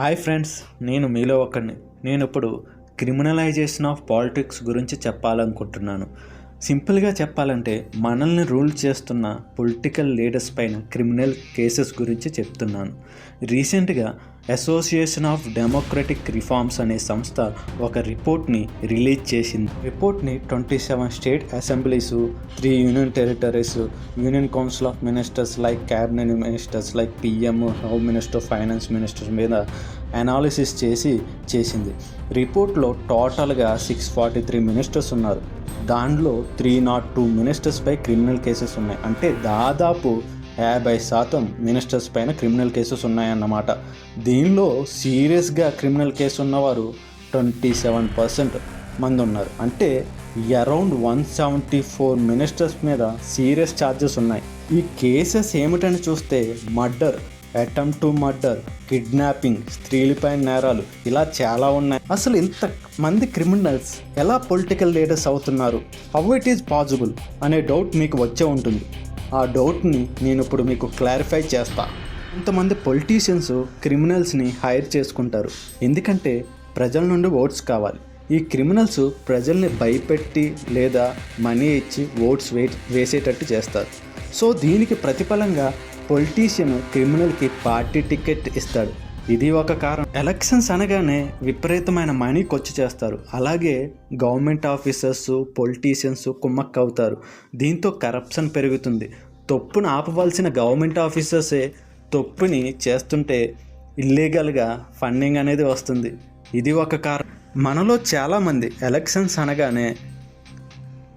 Hi friends నేను మీలో ఒకరిని నేను ఇప్పుడు క్రిమినలైజేషన్ ఆఫ్ పాలిటిక్స్ గురించి చెప్పాలనుకుంటున్నాను. సింపుల్గా చెప్పాలంటే మనల్ని రూల్ చేస్తున్న పొలిటికల్ లీడర్స్ పైన క్రిమినల్ కేసెస్ గురించి చెప్తున్నాను. రీసెంట్గా అసోసియేషన్ ఆఫ్ డెమోక్రటిక్ రిఫార్మ్స్ అనే సంస్థ ఒక రిపోర్ట్ని రిలీజ్ చేసింది. రిపోర్ట్ని twenty seven state assemblies three union territories union council of ministers like cabinet ministers like PM home minister finance minister మీద అనాలిసిస్ చేసి చేసింది. రిపోర్ట్లో టోటల్గా సిక్స్ ఫార్టీ త్రీ మినిస్టర్స్ ఉన్నారు. దానిలో త్రీ నాట్ టూ మినిస్టర్స్పై క్రిమినల్ కేసెస్ ఉన్నాయి. అంటే దాదాపు యాభై శాతం మినిస్టర్స్ పైన క్రిమినల్ కేసెస్ ఉన్నాయన్నమాట. దీనిలో సీరియస్గా క్రిమినల్ కేసు ఉన్నవారు ట్వంటీ సెవెన్ పర్సెంట్ మంది ఉన్నారు. అంటే around one seventy four ministers మీద సీరియస్ ఛార్జెస్ ఉన్నాయి. ఈ కేసెస్ ఏమిటని చూస్తే murder attempt to murder kidnapping స్త్రీలపై నేరాలు ఇలా చాలా ఉన్నాయి. అసలు ఇంత మంది క్రిమినల్స్ ఎలా పొలిటికల్ లీడర్స్ అవుతున్నారు? హౌ ఇట్ ఈజ్ పాసిబుల్ అనే డౌట్ మీకు వచ్చే ఉంటుంది. ఆ డౌట్ని నేను ఇప్పుడు మీకు క్లారిఫై చేస్తా. కొంతమంది పొలిటీషియన్స్ క్రిమినల్స్ని హైర్ చేసుకుంటారు. ఎందుకంటే ప్రజల నుండి ఓట్స్ కావాలి. ఈ క్రిమినల్స్ ప్రజల్ని భయపెట్టి లేదా మనీ ఇచ్చి ఓట్స్ వే వేసేటట్టు చేస్తారు. సో దీనికి ప్రతిఫలంగా పొలిటీషియన్ క్రిమినల్కి పార్టీ టికెట్ ఇస్తాడు. ఇది ఒక కారణం. ఎలక్షన్స్ అనగానే విపరీతమైన మనీ ఖర్చు చేస్తారు. అలాగే గవర్నమెంట్ ఆఫీసర్స్ పొలిటీషియన్స్ కుమ్మక్క అవుతారు దీంతో కరప్షన్ పెరుగుతుంది. తప్పును ఆపవలసిన గవర్నమెంట్ ఆఫీసర్సే తప్పుని చేస్తుంటే ఇల్లీగల్గా ఫండింగ్ అనేది వస్తుంది. ఇది ఒక కారణం. మనలో చాలామంది ఎలక్షన్స్ అనగానే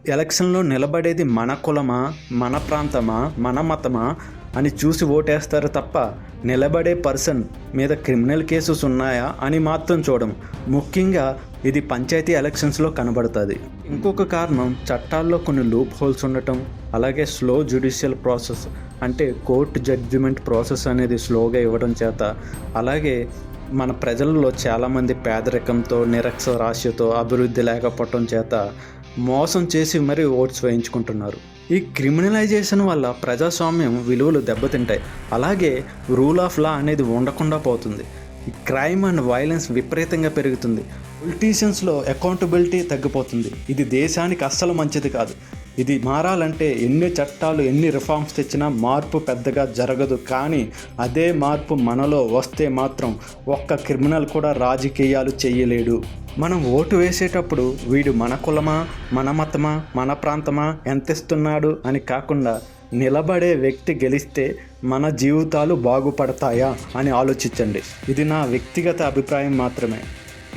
ఎలక్షన్లో నిలబడేది మన కులమా మన ప్రాంతమా మన మతమా అని చూసి ఓటేస్తారు తప్ప నిలబడే పర్సన్ మీద క్రిమినల్ కేసెస్ ఉన్నాయా అని మాత్రం చూడం ముఖ్యంగా ఇది పంచాయతీ ఎలక్షన్స్లో కనబడుతుంది. ఇంకొక కారణం చట్టాల్లో కొన్ని లూప్ హోల్స్ ఉండటం అలాగే స్లో జ్యుడిషియల్ ప్రాసెస్ అంటే కోర్టు జడ్జిమెంట్ ప్రాసెస్ అనేది స్లోగా ఇవ్వడం చేత అలాగే మన ప్రజల్లో చాలామంది పేదరికంతో నిరక్షరాస్యతో అభివృద్ధి లేకపోవటం చేత మోసం చేసి మరీ ఓట్స్ వేయించుకుంటున్నారు. ఈ క్రిమినలైజేషన్ వల్ల ప్రజాస్వామ్యం విలువలు దెబ్బతింటాయి. అలాగే రూల్ ఆఫ్ లా అనేది ఉండకుండా పోతుంది. క్రైమ్ అండ్ వైలెన్స్ విపరీతంగా పెరుగుతుంది. పొలిటీషియన్స్లో అకౌంటబిలిటీ తగ్గిపోతుంది. ఇది దేశానికి అస్సలు మంచిది కాదు. ఇది మారాలంటే ఎన్ని చట్టాలు ఎన్ని రిఫార్మ్స్ తెచ్చినా మార్పు పెద్దగా జరగదు. కానీ అదే మార్పు మనలో వస్తే మాత్రం ఒక్క క్రిమినల్ కూడా రాజకీయాలు చేయలేడు. మనం ఓటు వేసేటప్పుడు వీడు మన కులమా మన మతమా మన ప్రాంతమా ఎంత ఇస్తున్నాడు అని కాకుండా నిలబడే వ్యక్తి గెలిస్తే మన జీవితాలు బాగుపడతాయా అని ఆలోచించండి. ఇది నా వ్యక్తిగత అభిప్రాయం మాత్రమే.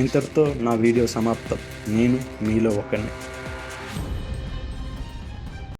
ఇంతటితో నా వీడియో సమాప్తం. నేను మీలో ఒకరిని